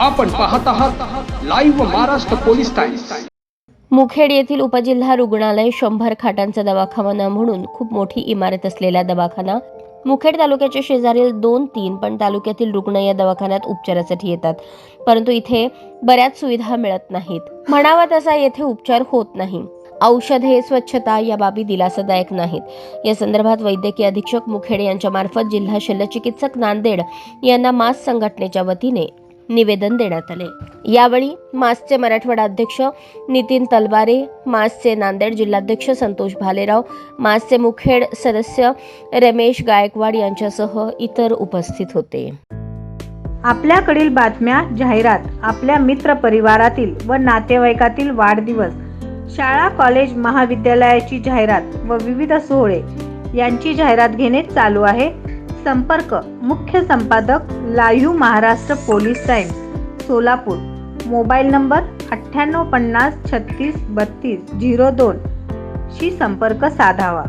आपण पाहत आहात live Maharashtra police times Mukhed येथील उपजिल्हा रुग्णालय शंभर खाटांचा दवाखाना म्हणून खूप मोठी इमारत असलेला दवाखाना मुखेड तालुक्याच्या शेजारील दोन तीन पण तालुक्यातील रुग्ण या दवाखान्यात उपचारासाठी येतात. परंतु इथे बऱ्याच सुविधा मिळत नाहीत. म्हणावा तसा येथे उपचार होत नाही. औषधे स्वच्छता या बाबी दिलासादायक नाहीत. या संदर्भात वैद्यकीय अधीक्षक मुखेड यांच्या मार्फत जिल्हा शल्यचिकित्सक नांदेड यांना मास संघटनेच्या वतीने निवेदन देण्यात आले. यावेळी मासचे मराठवाडा अध्यक्ष नितीन तलवारे मासचे नांदेड जिल्हाध्यक्ष संतोष भालेराव मासचे मुखेड सदस्य रमेश गायकवाड यांच्यासह इतर उपस्थित होते. आपल्याकडील बातम्या जाहिरात आपल्या मित्र परिवारातील व नातेवाईकातील वाढदिवस शाळा कॉलेज महाविद्यालयाची जाहिरात व विविध सोहळे यांची जाहिरात घेणे चालू आहे. संपर्क मुख्य संपादक live Maharashtra police times Solapur. Mobile number अठ्ठ्याण्णव पन्नास छत्तीस बत्तीस झिरो दोन शी संपर्क साधावा.